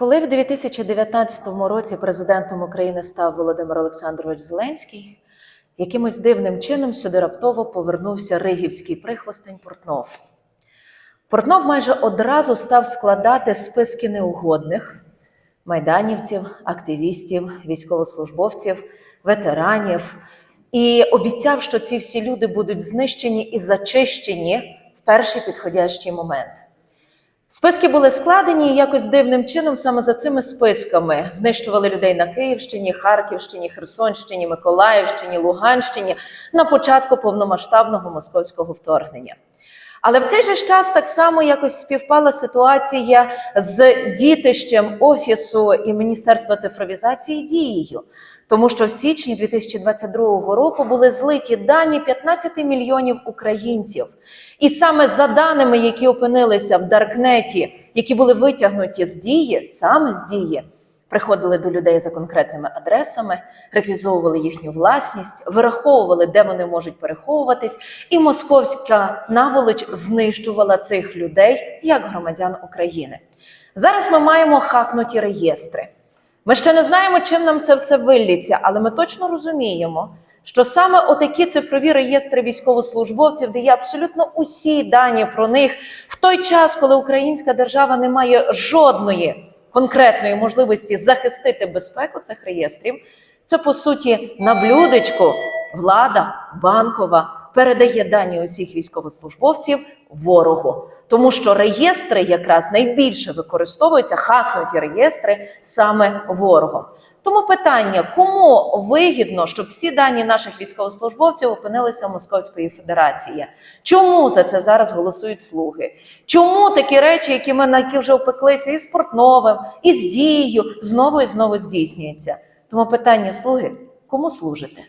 Коли в 2019 році президентом України став Володимир Олександрович Зеленський, якимось дивним чином сюди раптово повернувся ригівський прихвостень Портнов. Портнов майже одразу став складати списки неугодних майданівців, активістів, військовослужбовців, ветеранів і обіцяв, що ці всі люди будуть знищені і зачищені в перший підходящий момент. Списки були складені і якось дивним чином саме за цими списками знищували людей на Київщині, Харківщині, Херсонщині, Миколаївщині, Луганщині на початку повномасштабного московського вторгнення. Але в цей же час так само якось співпала ситуація з дітищем офісу і Міністерства цифровізації дією, тому що в січні 2022 року були злиті дані 15 мільйонів українців. І саме за даними, які опинилися в Даркнеті, які були витягнуті з дії, саме з дії, приходили до людей за конкретними адресами, реквізовували їхню власність, вираховували, де вони можуть переховуватись, і московська наволоч знищувала цих людей як громадян України. Зараз ми маємо хакнуті реєстри. Ми ще не знаємо, чим нам це все вилліться, але ми точно розуміємо, що саме отакі цифрові реєстри військовослужбовців, де є абсолютно усі дані про них в той час, коли українська держава не має жодної конкретної можливості захистити безпеку цих реєстрів, це по суті на блюдечку влада банкова передає дані усіх військовослужбовців ворогу. Тому що реєстри якраз найбільше використовуються, хакнуті реєстри саме ворогом. Тому питання: кому вигідно, щоб всі дані наших військовослужбовців опинилися в Московської Федерації? Чому за це зараз голосують слуги? Чому такі речі, які ми на які вже опеклися, і з Портновим, і з дією, знову і знову здійснюються? Тому питання слуги: кому служите?